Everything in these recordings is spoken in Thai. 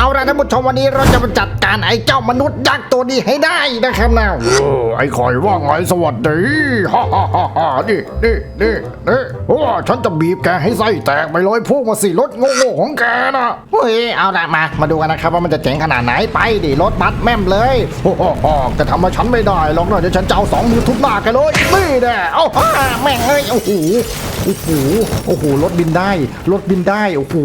เอาละท่านผู้ชมวันนี้เราจะมาจัดการไอ้เจ้ามนุษย์ยักษ์ตัวนี้ให้ได้นะครับนะเออไอ้คอยว่าไงสวัสดีฮ่าฮ่าฮ่าฮ่านี่นี่นี่นี่โอ้ฉันจะบีบแกให้ไส้แตกไปเลยพวกมาสิรถโง่ๆของแกนะเฮ้ยเอาละมา มาดูกันนะครับว่ามันจะเจ๋งขนาดไหนไปดิรถบัสแม่มเลยโอ้โหจะทำมาฉันไม่ได้หรอกนะเดี๋ยวฉันจะเอาสองมือทุบหน้าแกเลยนี่แน่เอาฮ่าแม่งเอ้ยโอ้โหโอ้โหโอ้โหรถบินได้รถบินได้โอ้โห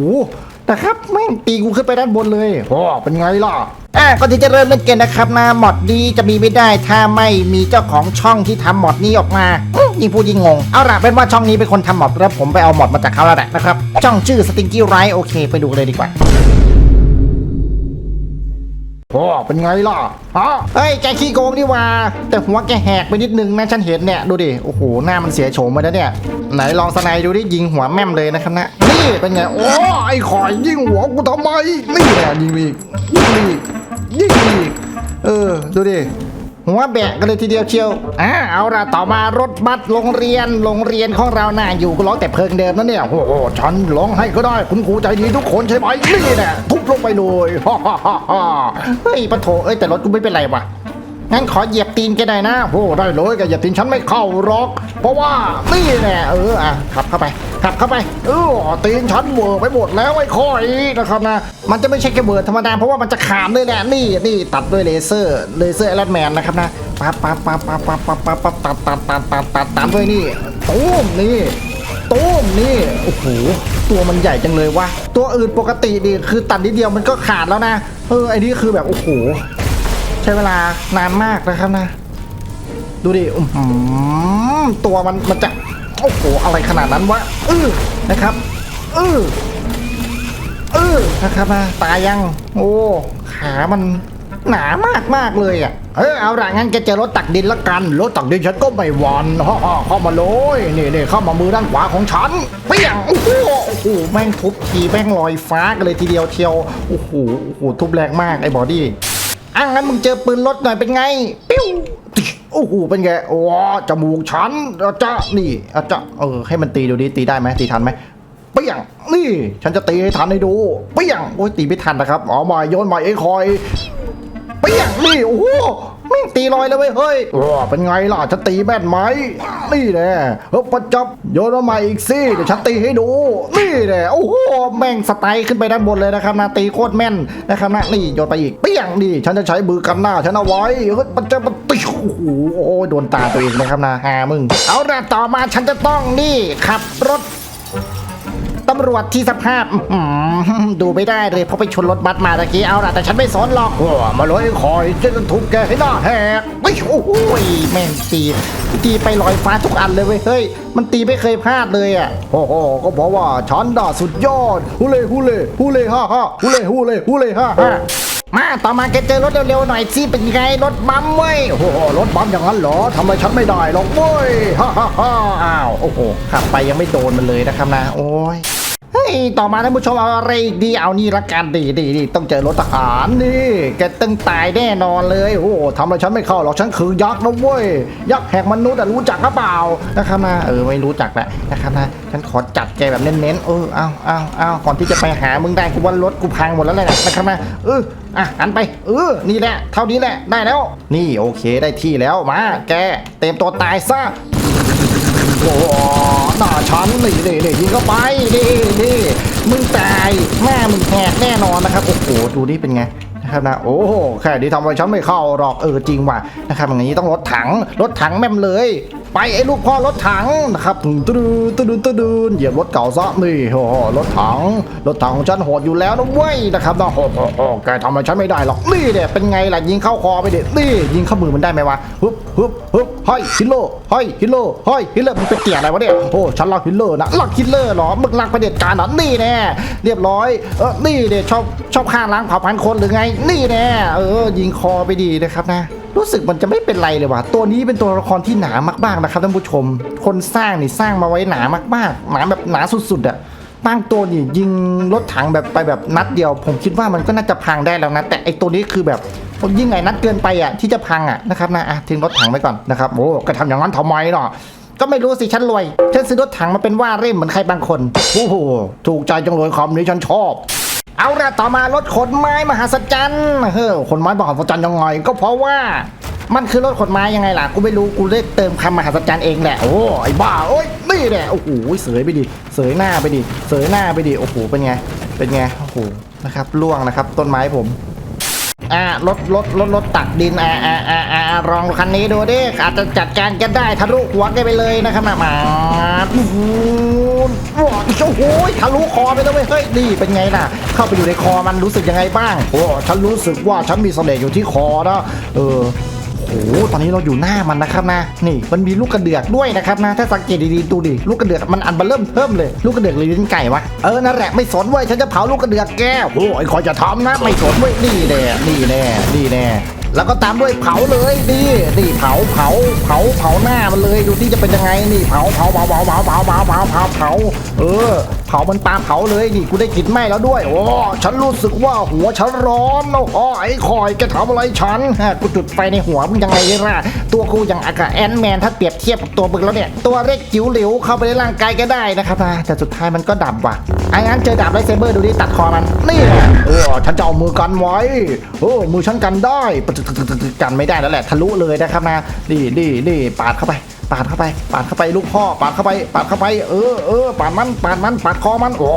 นะครับแม่งตีกูขึ้นไปด้านบนเลยโอ้เป็นไงล่ะอะก่อนที่จะเริ่มเล่นเกมนะครับนะมอดนี้จะมีไม่ได้ถ้าไม่มีเจ้าของช่องที่ทำมอดนี้ออกมายิ่งพูดยิ่งงง เอาล่ะเป็นว่าช่องนี้เป็นคนทำมอดแล้วผมไปเอามอดมาจากเขาแล้วแหละนะครับช่องชื่อสติงกี้ไรโอเค ไปดูเลยดีกว่า โอ้เป็นไงล่ะฮะเฮ้ยแกขี้โกงนี่ว่า แต่หัวแกแหกไปนิดนึงนะฉันเห็นเนี่ยดูดิโอ้โหหน้ามันเสียโฉมไปแล้วเนี่ย ไหนลองสไนด์ดูดิยิงหัวแม่มเลยนะครับนะนี่เป็นไงโอ้โอ้ไอ้คอยยิงหัวกูทำไมนี่แหละยิงอีกยิงอีกยิงอีกเออดูดิ หัวแบะกันเลยทีเดียวเชียว อ่า เอาละต่อมารถบัสโรงเรียน โรงเรียนของเราน่าอยู่ก็ร้องแต่เพลิงเดิมนะเนี่ย โอ้โห ฉันร้องให้ก็ได้ คุณครูใจดีทุกคนใช่ไหมนี่แน่ทุบลงไปเลยฮ่าฮ่าฮ่าฮ่าเฮ้ยปะโถเอ้ยแต่รถกูไม่เป็นไรว่ะ งั้นขอเหยียบตีนแกได้นะโอ้ได้เลยแกเหยียบตีนฉันไม่เข้าหรอก เพราะว่านี่แน่เอออะขับเข้าไปขับเข้าไปเออตีนฉันเวอร์ไปหมดแล้วไอ้คอยนะครับนะ มันจะไม่ใช่แค่เวอร์ธรรมดาเพราะว่ามันจะขามด้วยแหละนี่นี่ตัดด้วยเลเซอร์เลเซอร์เอลแมนนะครับนะปั๊บปั๊บปั๊บปั๊บปั๊บปั๊บปั๊บตัดตัดตัดตัดตัดตัดด้วยนี่ตูมนี่ตูมนี่โอ้โหตัวมันใหญ่จังเลยวะตัวอื่นปกติดีคือตัดนิดเดียวมันก็ขาดแล้วนะเออไอ้นี่คือแบบโอ้โห ใช้เวลานานมากนะครับนะ ดูดิอื้อหือตัวมันมันจะโอ้โหอะไรขนาดนั้นวะเออนะครับเออเออนะครับนะตายยัง โอ้ขามันหนามากมากเลยอะเออเอาละงั้นแกเจอรถตักดินละกันรถตักดินฉันก็ไม่หวันฮ่าฮ่าเข้ามาเลยนี่นี่เข้ามามือด้านขวาของฉันเปี้ยงโอ้โหโอ้โหแม่งทุบทีแม่งลอยฟ้ากันเลยทีเดียวเทียวโอ้โหโอ้โหทุบแรงมากไอ้บอดี้ อะงั้นมึงเจอปืนรถหน่อยเป็นไง ปิ้วโอ้โหเป็นไงว้าจมูกฉันอาจ้ะนี่อาจ้ะเออให้มันตีดูดิตีได้ไหมตีทันไหมเปี้ยงนี่ ฉันจะตีให้ทันให้ดูเปี้ยงโอ้ยตีไม่ทันนะครับอ๋อามาโยนมาไอ้คอย เปี้ยงนี่โอ้โหแม่งตีลอยเลยเว้ยเฮ้ยเป็นไงล่ะฉันตีแม่นไหมนี่แน่เฮ้ยประจับโยนมาอีกสิเดี๋ยวฉันตีให้ดู นี่แน่โอ้โหแม่งสไตล์ขึ้นไปด้านบนเลยนะครับนะตีโคตรแม่นนะครับนะนี่โยนไปอีกเปี้ยงนี่ฉันจะใช้มือกันหน้าฉันเอาไว้เฮ้ยมันจะมันตีโอ้โหโอ้ยโดนตาตัวเองนะครับนะฮามึง เอาละต่อมาฉันจะต้องนี่ขับรถ ตำรวจที่สภาพดูไม่ได้เลยเพราะไปชนรถบัสมาตะกี้เอาล่ะแต่ฉันไม่สนหรอกโอ้มาเลยคอยจะทุบแกให้หน้าแหกโอ้โหแม่งตีตีไปลอยฟ้าทุกอันเลยเว้ยเฮ้ยมันตีไม่เคยพลาดเลยอะโอ้โหก็เพราะว่าฉันด่าสุดยอดฮูเล่ฮูเล่ฮูเล่ฮ่าฮ่าฮูเล่ฮูเล่ฮูเล่ฮ่าฮ่ามาต่อมาแกเจอรถเร็วๆหน่อยสิเป็นไงรถบัมเว้ยโอ้โหรถบัมอย่างนั้นเหรอทำไมฉันไม่ได้หรอกเว้ยฮ่าฮ่าฮ่าอ้าวโอ้โหขับไปยังไม่โดนมันเลยนะครับนะโอ้ย ยต่อมาท่านผู้ชมเอาอะไรดีเอานี่ละกันดีดีดีต้องเจอรถทหารนี่แกตึงตายแน่นอนเลยโอ้โหทำไมฉันไม่เข้าหรอกฉันคือยักษ์นะเว้ยยักษ์แหกมนุษย์อะรู้จักหรือเปล่านะครับนะเออไม่รู้จักแหละนะครับนะฉันขอจัดแกแบบเน้นๆเออเอาเอาเอาก่อนที่จะไปหามึงได้กูว่ารถกูพังหมดแล้วแหละนะครับนะเอออะหันไปเออนี่แหละ เท่านี้แหละได้แล้ว นี่โอเคได้ที่แล้วมาแกเต็มตัวตายซะโอ้ หน้าฉันนี่นี่นี่ยิงเข้าไปนี่นี่มึงตายแม่มึงแหกแน่นอนนะครับโอ้โหดูนี่เป็นไงนะครับนะโอ้โหแค่นี้ทำไมฉันไม่เข้าหรอกเออจริงว่ะนะครับอย่างนี้ต้องรถถังรถถังแม่มเลย ไปไอ้ลูกพ่อรถถังนะครับตึ้งตึ้งตึ้งตึ้งตึ้งเหยียบรถเก่าซะนี่โอ้โหรถถังรถถังของฉันโหดอยู่แล้วนะเว้ยนะครับนะโอ้โหโอ้โหแกทำไมฉันไม่ได้หรอกนี่เนี่ยเป็นไงล่ะยิงเข้าคอไปเด็ดนี่ยิงเข้ามือมันได้ไหมวะฮึบฮึบฮึบ ฮ้ยฮิลโลเฮ้ยฮิลโลเฮ้ยฮิลโลมันเป็นเตี่ยอะไรวะเนี่ยโอ้ฉันรักฮิลโลนะรักฮิลเลอร์เหรอมึงรักประเด็จการเหรอนี่แน่เรียบร้อยเออนี่เนี่ยชอบชอบฆ่าล้างเผ่าพันธุ์คนหรือไง นี่แน่เออยิงคอไปดีนะครับนะรู้สึกมันจะไม่เป็นไรเลยว่ะ ตัวนี้เป็นตัวละครที่หนามากๆนะครับท่านผู้ชม คนสร้างนี่สร้างมาไว้หนามากๆ หนาแบบหนาสุดๆอะ ตั้งตัวนี่ยิงรถถังแบบไปแบบนัดเดียว ผมคิดว่ามันก็น่าจะพังได้แล้วนะ แต่ไอตัวนี้คือแบบยิงไงนัดเกินไปอะที่จะพังอะนะครับนะอะทิ้งรถถังไว้ก่อนนะครับโอ้แกทำอย่างนั้นทำไมเนาะก็ไม่รู้สิฉันรวยฉันซื้อรถถังมาเป็นว่าเร่มเหมือนใครบางคนโอ้โหถูกใจจังเลยคำนี้ฉันชอบเอาละต่อมารถขนไม้มหัศจรรย์เฮ้อขนไม้มหัศจรรย์ยังไงก็เพราะว่ามันคือรถขนไม้ยังไงล่ะ กูไม่รู้ กูได้เติมคำมหัศจรรย์เองแหละ โอ้ ไอ้บ้า โอ้ย นี่แหละโอ้โหเสยไปดิเสยหน้าไปดิเสยหน้าไปดิโอ้โหเป็นไงเป็นไงโอ้โหนะครับล่วงนะครับ ต้นไม้ผมอ่ารถรถรถรถตักดินอ่าอ่าอ่าอ่าลองคันนี้ดูดิอาจจะจัดการกันได้ทะลุหัวแกไปเลยนะครับนะมาโอ้โหโอ้โหทะลุคอไปแล้วเว้ยเฮ้ยนี่เป็นไงล่ะ เข้าไปอยู่ในคอมันรู้สึกยังไงบ้างโอ้ฉันรู้สึกว่าฉันมีเสน่ห์อยู่ที่คอนะเออ โอ้โหตอนนี้เราอยู่หน้ามันนะครับนะนี่มันมีลูกกระเดือกด้วยนะครับนะถ้าสังเกตดีๆดูดิลูกกระเดือกมันอันเบลเริ่มเพิ่มเลยลูกกระเดือกหรือลิ้นไก่วะเออนั่นแหละไม่สนเว้ยฉันจะเผาลูกกระเดือกแกโอ้ยคอยจะทำนะ ไม่สนเว้ยนี่แน่นี่แน่นี่แน่ แล้วก็ตามด้วยเผาเลยนี่นี่เผาเผาเผาเผาหน้ามันเลยดูที่จะเป็นยังไงนี่เผาเผาเผาเผาเผาเผาเผาเผาเผาเผาเออ เผามันปลาเผาเลยนี่กูได้กลิ่นไหม้แล้วด้วย โอ้ฉันรู้สึกว่าหัวฉันร้อนโอ้โหไอ้คอยแกทำอะไรฉันฮะกูจุดไฟในหัวมึงยังไงล่ะตัวกูอย่างอากาแอนแมนถ้าเปรียบเทียบกับตัวมึงแล้วเนี่ยตัวเล็กจิ๋วหลวเข้าไปในร่างกายก็ได้นะครับแต่สุดท้ายมันก็ดับว่ะ ไอ้งั้นเจอดาบไลท์เซเบอร์ดูดิตัดคอมันนี่แหละเออฉันจะเอามือกันไว้โอ้มือฉันกันได้ปะตึกตึกตึกตึกตึกกันไม่ได้แล้วแหละทะลุเลยนะครับนะนี่นี่นี่ปาดเข้าไป ปาดเข้าไป ปาดเข้าไปลูกพ่อปาดเข้าไป ปาดเข้าไปเออเออปาดมันปาดมันปาดคอมันโอ้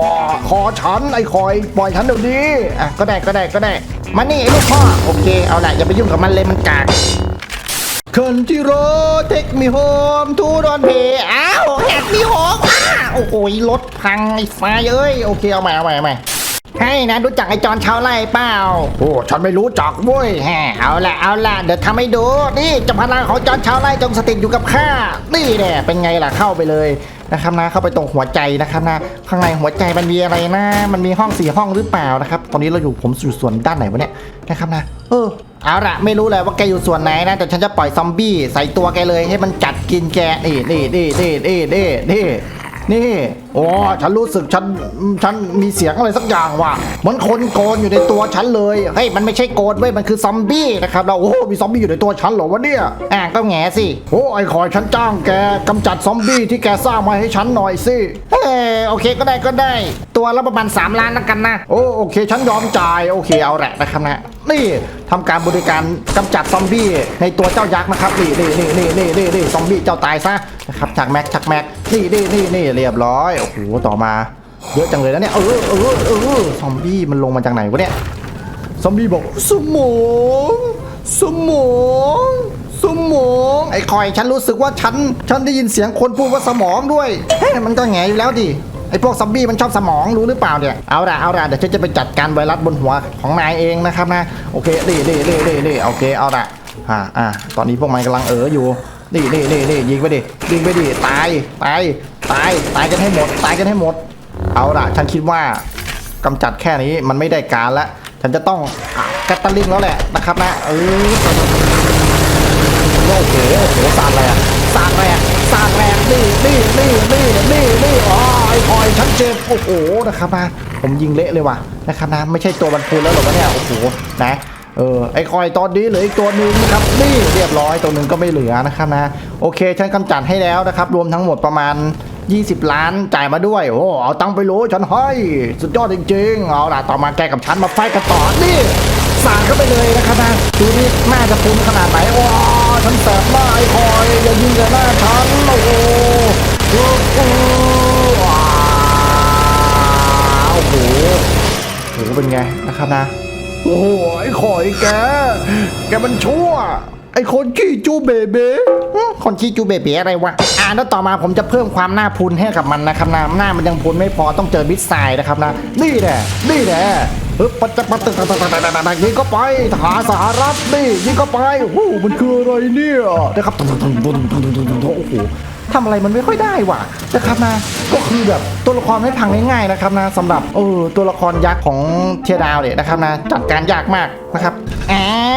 คอฉันไอ้คอยปล่อยฉันเดี๋ยวนี้อะก็ได้ก็ได้ก็ได้มานี่ไอ้ลูกพ่อโอเคเอาแหละอย่าไปยุ่งกับมันเลยมันกากคนที่รถเทคมีโฮมทูดอนเพอ้าวแฮกมีโฮม โอ้โหรถพังไอ้ไฟเอ้ยโอเคเอาใหม่เอาใหม่เอาใหม่ให้นะรู้จักไอ้จอนชาวไร่เปล่าโอ้ฉันไม่รู้จักเว้ยแหมเอาละเอาละเดี๋ยวทำให้ดูนี่จะพลังของจอนชาวไร่จงสถิตอยู่กับข้านี่แหละเป็นไงล่ะเข้าไปเลยนะครับนะเข้าไปตรงหัวใจนะครับนะข้างในหัวใจมันมีอะไรนะ มันมีห้องสี่ห้องหรือเปล่านะครับ ตอนนี้เราอยู่ผมอยู่ส่วนด้านไหนวะเนี่ยนะครับนะเออเอาละไม่รู้เลยว่าแกอยู่ส่วนไหนนะแต่ฉันจะปล่อยซอมบี้ใส่ตัวแกเลยให้มันจัดกินแกนี่นี่นี่นี่นี่นี่ นี่โอ้ฉันรู้สึกฉันฉันมีเสียงอะไรสักอย่างว่ะเหมือนคนโกนอยู่ในตัวฉันเลยเฮ้ยมันไม่ใช่โกนเว้ยมันคือซอมบี้นะครับเราโอ้โหมีซอมบี้อยู่ในตัวฉันเหรอวะเนี่ยอ่าก็แง่สิโอ้ไอ้คอยฉันจ้างแกกำจัดซอมบี้ที่แกสร้างมาให้ฉันหน่อยสิเออโอเคก็ได้ก็ได้ ตัวละประมาณ3ล้านแล้วกันนะโอ้โอเค ฉันยอมจ่ายโอเคเอาแหละนะครับนะนี่ทำการบริการกำจัดซอมบี้ในตัวเจ้ายักษ์นะครับนี่นี่นี่นี่นี่นี่นี่ซอมบี้เจ้าตายซะนะครับจากแม็กจากแม็กนี่นี่นี่นี่เรียบร้อยโอ้โหต่อมาเยอะจังเลยนะเนี่ยเออเออเออซอมบี้มันลงมาจากไหนวะเนี่ยซอมบี้บอกสมองสมองสมองไอ้คอยฉันรู้สึกว่าฉันฉันได้ยินเสียงคนพูดว่าสมองด้วยเฮ้ยมันก็แงอยู่แล้วดิไอ้พวกซอมบี้มันชอบสมองรู้หรือเปล่าเนี่ยเอาละเอาละเดี๋ยวฉันจะไปจัดการไวรัสบนหัวของนายเองนะครับนะโอเคนี่นี่นี่นี่นี่โอเคเอาละอ่าอ่าตอนนี้พวกมันกำลังเอออยู่ นี่นี่นี่นี่ยิงไปดิยิงไปดิตายตายตายตายกันให้หมด ตายกันให้หมด เอาละฉันคิดว่ากำจัดแค่นี้มันไม่ได้การละฉันจะต้องอะกัตตาลิงแล้วแหละนะครับนะเออโอ้โหโอ้โหสาดแรงสาดแรงสาดแรงนี่นี่นี่นี่นี่นี่อ๋อไอ้คอยฉันเจ็บโอ้โหนะครับนะผมยิงเละเลยว่ะนะครับนะไม่ใช่ตัวบรรพุนแล้วหรอกวะเนี่ยโอ้โหนะ เออไอ้คอยตอนนี้เหลืออีกตัวหนึ่งนะครับนี่เรียบร้อยตัวหนึ่งก็ไม่เหลือนะครับนะโอเคฉันกำจัดให้แล้วนะครับ รวมทั้งหมดประมาณ 20 ล้านจ่ายมาด้วย โอ้เอาตังไปโหลฉันให้สุดยอดจริงๆเอาล่ะต่อมาแกกับฉันมาไฟกันต่อนี่สาดเข้าไปเลยนะครับนะดูนี่น่าจะพุนขนาดไหนว้าฉันแสบหน้าไอ้คอยอย่ายิงกับหน้าฉันโอ้โหโอ้โหโอ้โหเป็นไงนะครับนะ โอ้ยขอยแก แกมันชั่ว ไอ้คนขี้จูเบเบคนขี้จูเบเบอะไรวะ อ่าแล้วต่อมาผมจะเพิ่มความหน้าพุนให้กับมันนะครับนะหน้ามันยังพุนไม่พอต้องเจอมิสไซล์นะครับนะ นี่แหละ นี่แหละเออปัจจัปัจจัยิงก็ไปหารสหรัฐนี่นี่ก็ไปโอ้โหมันคืออะไรเนี่ยนะครับโอ้โหทำอะไรมันไม่ค่อยได้ว่ะนะครับนะ ก็คือแบบตัวละครไม่พังง่ายๆนะครับนะสำหรับเออตัวละครยักษ์ของเทียดาวเนี่ยนะครับนะจัดการยากมากนะครับแอ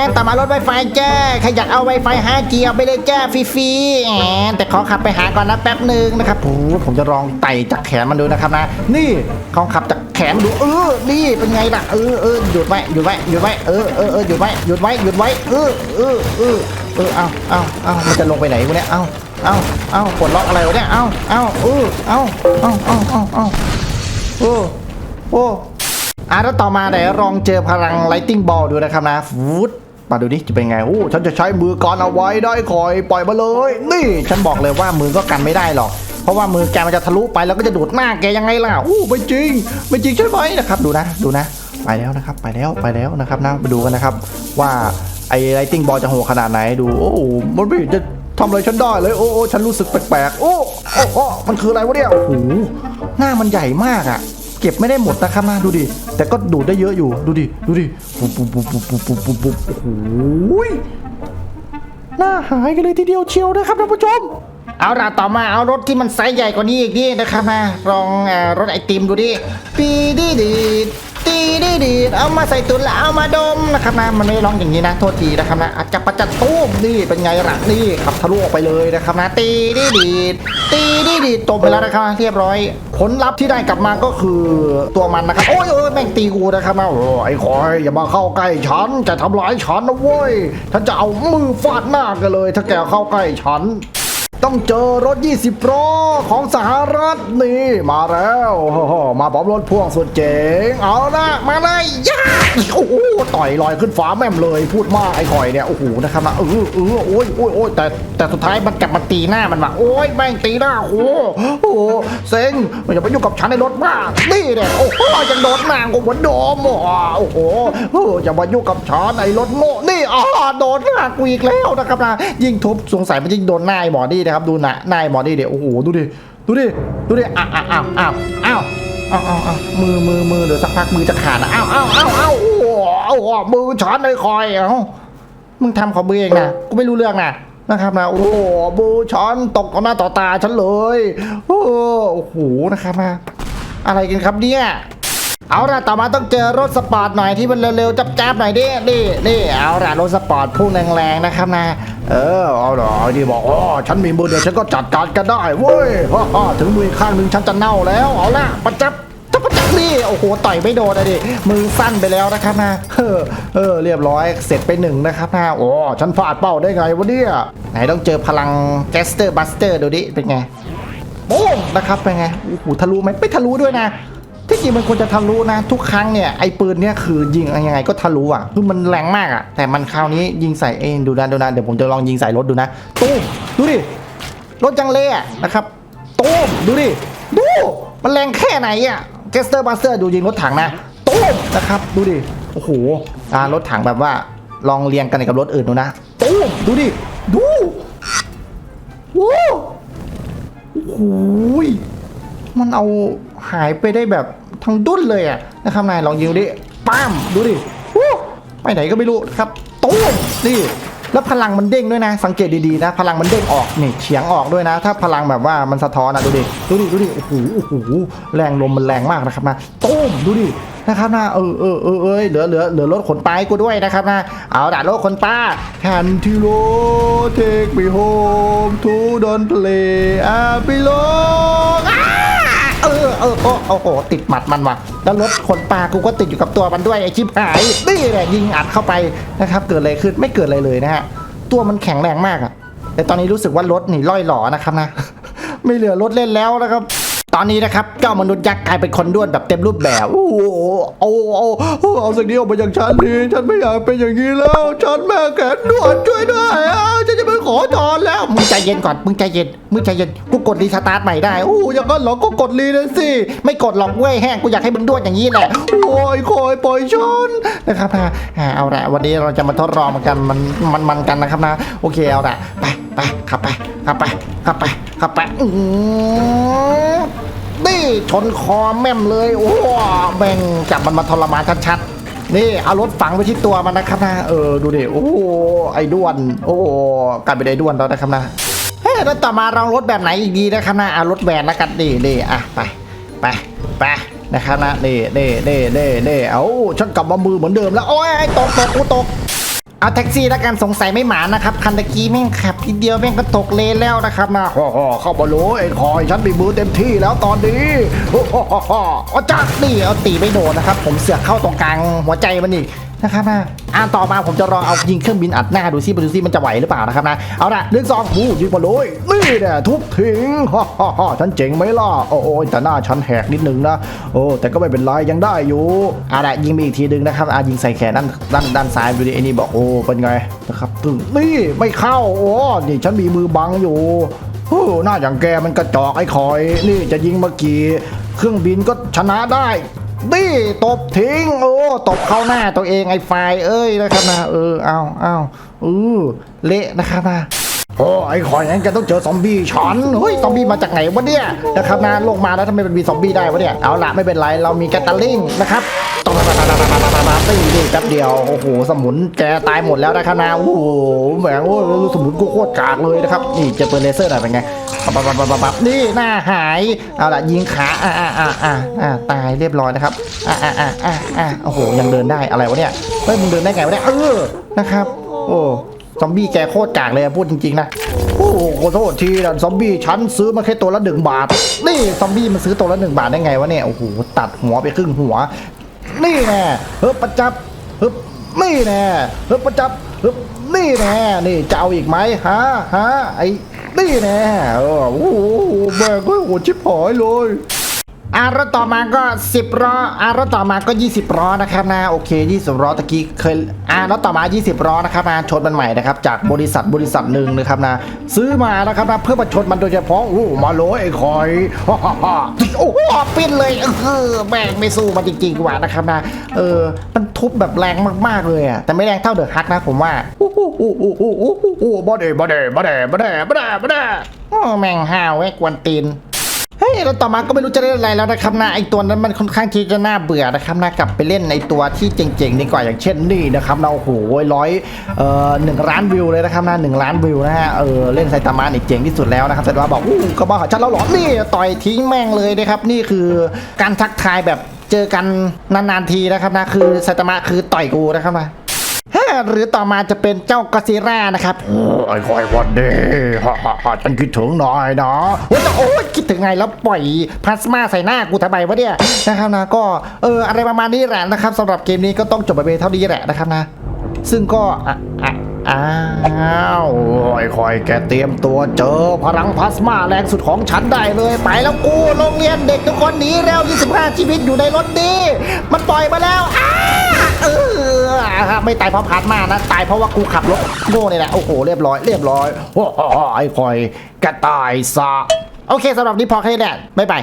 นต่มารถไวไฟแจ้ใครอยากเอาไวไฟ 5G เอาไปเลยแจ้ฟรีๆแอนแต่ขอขับไปหาก่อนนะแป๊บหนึ่งนะครับโอ้ผมจะลองไต่จากแขนมันดูนะครับนะ นี่ลองขับจากแขนมันดูเออนี่เป็นไงล่ะเออเออหยุดไว้หยุดไว้หยุดไว้เออเออเออหยุดไว้หยุดไว้หยุดไว้เออเออเออเออเอาเอาเอามันจะลงไปไหนวะเนี่ยเอา เอาเอาปลดล็อกอะไรวะเนี่ย เอาเอาเออเอาเอาเอาเอาเอาโอ้โอ้อะแล้วต่อมาเดี๋ยวลองเจอพลังไลติงบอลดูนะครับนะฟูดมาดูดิจะเป็นไงโอ้ฉันจะใช้มือกันเอาไว้ได้คอยปล่อยมาเลย นี่ ฉันบอกเลยว่ามือก็กันไม่ได้หรอก เพราะว่ามือแกมันจะทะลุไปแล้วก็จะดูดหน้าแกยังไงล่ะโอ้ไม่จริง ไม่จริงใช่ไหมนะครับ ดูนะ ดูนะ ไปแล้วนะครับ ไปแล้วไปแล้วนะครับนะไปดูกันนะครับ ว่าไอ้ไลติงบอลจะโหดขนาดไหนดู โอ้โหมันไม่เห็นจะ ทำอะไรฉันได้เลยโอ้โอ้ฉันรู้สึกแปลกๆโอ้โอ้โอ้มันคืออะไรวะเนี่ยโอ้โหหน้ามันใหญ่มากอะ เก็บไม่ได้หมดนะครับนะดูดิ แต่ก็ดูดได้เยอะอยู่ดูดิดูดิปุ๊บปุ๊บปุ๊บปุ๊บปุ๊บปุ๊บปุ๊บปุ๊บโอ้โหยหน้าหายกันเลยทีเดียวเชียวนะครับท่านผู้ชมเอาล่ะต่อมาเอารถที่มันไซส์ใหญ่กว่านี้อีกดินะครับนะลองรถไอติมดูดิตีดีดีด ตีดีดีเอามาใส่ตุนแล้วเอามาดมนะครับนะมันไม่ร้องอย่างนี้นะโทษทีนะครับนะอาจจะประจัดตุ้มนี่เป็นไงล่ะนี่ขับทะลุออกไปเลยนะครับนะตีดีดีตีดีดีจบไปแล้วนะครับเรียบร้อย ผลลัพธ์ที่ได้กลับมาก็คือตัวมันนะครับโอ้ยโอ้ยแม่งตีกูนะครับนะโอ้ยไอ้คอยอย่ามาเข้าใกล้ฉันจะทำร้ายฉันนะเว้ยฉันจะเอามือฟาดหน้ากันเลย ถ้าแกเข้าใกล้ฉัน ต้องเจอรถ 20ล้อของสหรัฐนี่มาแล้วมาพร้อมรถพ่วงสุดเจ๋งเอาละมาเลยย่าโอ้โหต่อยลอยขึ้นฟ้าแม่มเลยพูดมากไอ้ข่อยเนี่ยโอ้โหนะครับนะเออเออโอ้ยโอ้ยโอ้ยแต่แต่สุดท้ายมันกลับมาตีหน้ามันมาโอ้ยแม่งตีหน้าโอ้โหโอ้เซ็งมันอย่าไปยุ่งกับฉันในรถมากนี่เนี่ยโอ้โหยังโดนหน้ากูเหมือนโดมอะโอ้โหอย่ามายุ่งกับฉันไอ้รถโง่นี่อ๋อโดนหน้ากูอีกแล้วนะครับนะยิ่งทุบสงสัยมันยิ่งโดนหน้าไอ้หมอนี่นะครับดูหนะนายหมอนี่เดี๋ยวโอ้โหดูดิดูดิดูดิอ้าวอ้าวอ้าวอ้าวอ้าวอ้าวอ้าวมือมือมือเดี๋ยวสักพักมือจะขาดนะอ้าวอ้าวอ้าวอ้าวโอ้โหมือช้อนเลยคอยเอ้ามึงทำของมือเองนะกูไม่รู้เรื่องนะนะครับนะโอ้โหมือช้อนตกต่อหน้าต่อตาฉันเลยโอ้โหนะครับนะอะไรกันครับเนี่ย เอาล่ะต่อมาต้องเจอรถสปอร์ตหน่อยที่มันเร็วๆจับๆหน่อยดินี่นี่เอาล่ะรถสปอร์ตพุ่งแรงๆนะครับนะเออเอาล่ะไอ้นี่บอกอ๋อฉันมีมือเดียวฉันก็จัดการกันได้เว้ยฮ่าถึงมือข้างหนึ่งฉันจะเน่าแล้วเอาล่ะประจับจับประจับนี่โอ้โหต่อยไม่โดนเลยดิมือสั้นไปแล้วนะครับนะเออเออเรียบร้อยเสร็จไปหนึ่งนะครับนะโอ้ฉันฟาดเป้าได้ไงวะเนี่ยไหนต้องเจอพลังแกสเตอร์บัสเตอร์ดูดิเป็นไงโป้งนะครับเป็นไงโอ้โหทะลุไหมไม่ทะลุด้วยนะ ที่จริงมันควรจะทะลุนะ ทุกครั้งเนี่ยไอ้ปืนเนี่ยคือยิงยังไงก็ทะลุอะคือมันแรงมากอะ แต่มันคราวนี้ยิงใส่เองดูนะดูนะเดี๋ยวผมจะลองยิงใส่รถดูนะตู้มดูดิรถจังเล่อะนะครับตู้มดูดิดูมันแรงแค่ไหนอะเกสเตอร์บัสเตอร์ดูยิงรถถังนะตู้มนะครับดูดิโอ้โหอ่ารถถังแบบว่าลองเรียงกันกับรถอื่นดูนะตู้มดูดิดูโว้โอ้โหมันเอาหายไปได้แบบ ทั้งดุ้นเลยอะนะครับนายลองยิงดิปั้มดูดิไปไหนก็ไม่รู้ครับตุ้มนี่แล้วพลังมันเด้งด้วยนะ สังเกตดีๆนะ พลังมันเด้งออกนี่เฉียงออกด้วยนะ ถ้าพลังแบบว่ามันสะท้อนนะดูดิดูดิดูดิโอ้โหโอ้โหแรงลมมันแรงมากนะครับนะตุ้มดูดินะครับนะเออเออเออเอยเหลือเหลือเหลือรถขนปลาให้กูด้วยนะครับนะเอาด่ารถขนปลาแคนทิโล take me home to don't play a below เอ อเออโอ้โอ้โห ติดหมัดมันว่ะ แล้วรถขนปลากูก็ติดอยู่กับตัวมันด้วยไอชิบหายนี่แหละยิงอัดเข้าไปนะครับ เกิดอะไรขึ้นไม่เกิดอะไรเลยนะฮะตัวมันแข็งแรงมากอะแต่ตอนนี้รู้สึกว่ารถนี่ล่อยหลอนะครับนะ ไม่เหลือรถเล่นแล้วนะครับตอนนี้นะครับเจ้ามนุษย์ยักษ์กลายเป็นคนด้วนแบบเต็มรูปแบบ โอ้โหเอาเอาเอาเอาสิ่งนี้ออกมาจากฉันดีฉันไม่อยากเป็นอย่างนี้แล้ว ฉันแม่แขนด้วนช่วยด้วย จะไปขอจอนแล้ว มึงใจเย็นก่อน มึงใจเย็น มึงใจเย็น กูกดรีสตาร์ทใหม่ได้ โอ้ย่างนั้นเหรอ ก็กดรีเลยสิ ไม่กดหรอกเว้ยแห้ง กูอยากให้มึงด้วนอย่างนี้แหละ โอ้ยคอยปล่อยฉันนะครับนะเอาละวันนี้เราจะมาทดลองมันกัน มัน มันมันกันนะครับนะ โอเคเอาละไปไปขับไปขับไปขับไปขับไปอือนี่ชนคอแม่มเลย โอ้แบ่งจับมันมาทรมานชัดๆ นี่เอารถฝังไปที่ตัวมันนะครับนะ เออดูดิโอ้ไอ้ด้วน โอ้กลายเป็นไอ้ด้วนแล้วนะครับนะเฮ้ยแล้วต่อมาลองรถแบบไหนอีกดีนะครับนะเอารถแวนแล้วกันนี่นี่อะไปไปไปนะครับนะนี่นี่นี่นี่นี่เอาฉันกลับมามือเหมือนเดิมแล้วโอ้ยตกตกกูตก เอาแท็กซี่แล้วกันสงสัยไม่หมานะครับ คันตะกี้แม่งขับทีเดียวแม่งก็ตกเลนแล้วนะครับนะฮ่าฮ่าเข้ามาเลยไอ้คอยฉันมีมือเต็มที่แล้วตอนนี้ฮ่าฮ่าฮ่าฮ่าเอาจักนี่เอาตีไม่โดนนะครับ ผมเสือกเข้าตรงกลางหัวใจมันอีก นะครับนะอ่าต่อมาผมจะรองเอายิงเครื่องบินอัดหน้าดูซิดูซิมันจะไหวหรือเปล่านะครับนะเอาละหนึ่งสองบูยิงมาเลยนี่แน่ทุบทิ้งฮ่าฮ่าฮ่าฉันเจ๋งไหมล่ะโอ้โแต่หน้าฉันแหกนิดนึงนะโอ้แต่ก็ไม่เป็นไรยังได้อยู่เอาละยิงไปอีกทีนึงนะครับอ่ายิงใส่แขนด้านด้านด้านซ้ายดูดิไอ้นี่บอกโอ้เป็นไงนะครับตึงนี่ไม่เข้าโอ้นี่ฉันมีมือบังอยู่โอ้หน้าอย่างแกมันกระจอกไอ้คอย นี่จะยิงเมื่อกี้เครื่องบินก็ชนะได้ บี้ตบทิ้งโอ้ตบเข้าหน้าตัวเองไอ้ไฟเอ้ยนะครับนะเออเอาเอาเออเละนะครับนะ โอ้ไอ้คอยงั้นแกต้องเจอซอมบี้ฉันเฮ้ยซอมบี้มาจากไหนวะเนี่ยนะครับนะลงมาแล้วทำไมมันมีซอมบี้ได้วะเนี่ยเอาละไม่เป็นไรเรามีแกตเตอร์ลิงนะครับตบตีนี่แป๊บเดียวโอ้โหสมุนแกตายหมดแล้วนะครับนะโอ้โหแหมโอ้สมุนกูโคตรกากเลยนะครับนี่เจอปืนเลเซอร์หน่อยเป็นไงปับปับปับปับปับนี่หน้าหายเอาล่ะยิงขาอ่าอ่าอ่าอ่าตายเรียบร้อยนะครับอ่าอ่าอ่าอ่าอ่าโอ้โหยังเดินได้อะไรวะเนี่ยเฮ้ยมึงเดินได้ไงวะเนี่ยเออนะครับ โอ้ ซอมบี้แกโคตรกากเลยพูดจริงๆนะโอ้โหขอโทษทีนะซอมบี้ฉันซื้อมาแค่ตัวละหนึ่งบาท นี่ซอมบี้มันซื้อตัวละหนึ่งบาทได้ไงวะเนี่ยโอ้โหตัดหัวไปครึ่งหัว นี่แน่เฮ้ยประจับเฮ้ยนี่แน่เฮ้ยประจับเฮ้ยนี่แน่นี่จะเอาอีกไหมฮะฮะไอ้นี่แน่โอ้โหแม่ก็โหดชิบหายเลย อารถต่อมาก็ 10ล้ออารถต่อมาก็ 20ล้อนะครับนะโอเค 20ล้อตะกี้เคยอารถต่อมา 20ล้อนะครับนะชนมันใหม่นะครับจากบริษัทบริษัทหนึ่งนะครับนะซื้อมานะครับนะเพื่อมาชนมันโดยเฉพาะโอ้มาเลไอ้คอยฮ่าฮ่าฮ่าโอ้โหปิ้นเลยเออแม่งไม่สู้มันจริงๆกว่านะครับนะเออมันทุบแบบแรงมากๆเลยอะแต่ไม่แรงเท่าเดอะฮักนะผมว่าโอ้โหโอ้โหโอ้โหโอ้โหโอ้โหบ่เดบ่เดบ่เดบ่เดบ่เดบ่เดโอ้แม่งห้าวแวกกวนตีน เฮ้ยแล้วต่อมาก็ไม่รู้จะเล่นอะไรแล้วนะครับนะไอตัวนั้นมันค่อนข้างที่จะน่าเบื่อนะครับนะกลับไปเล่นในตัวที่เจ๋งๆดีกว่าอย่างเช่นนี่นะครับนะโอ้โหร้อยเอ่อหนึ่งล้านวิวเลยนะครับนะหนึ่งล้านวิวนะฮะเออเล่นไซตามะนี่เจ๋งที่สุดแล้วนะครับแต่ว่าบอกอู้ก็บ้าฉันแล้วหรอนี่ต่อยทิ้งแม่งเลยนะครับนี่คือการทักทายแบบเจอกันนานๆทีนะครับนะคือไซตามะคือต่อยกูนะครับนะ หรือต่อมาจะเป็นเจ้ากอซิร่านะครับโอ้ไอ้คอยวันเด้ฮ่าฮ่าฮ่าฉันคิดถึงหน่อยนะโอ้ยแต่โอ้ยคิดถึงไงแล้วปล่อยพลาสมาใส่หน้ากูทำไมวะเนี่ยนะครับนะก็เอออะไรประมาณนี้แหละนะครับสำหรับเกมนี้ก็ต้องจบไปเป็นเท่านี้แหละนะครับนะ ซึ่งก็อะอะ อ้าวโอ้ยคอยแกเตรียมตัวเจอพลังพลาสมาแรงสุดของฉันได้เลย ไปแล้วกูโรงเรียนเด็กทุกคนหนีแล้ว25 ชีวิตอยู่ในรถดี มันปล่อยมาแล้วอ้าเออไม่ตายเพราะพลาสมานะ ตายเพราะว่ากูขับรถโง่นี่แหละ โอ้โห เรียบร้อย เรียบร้อย โอ้โหไอ้คอยแกตายซะ โอเคสำหรับนี้พอแค่นี้แหละบ๊ายบาย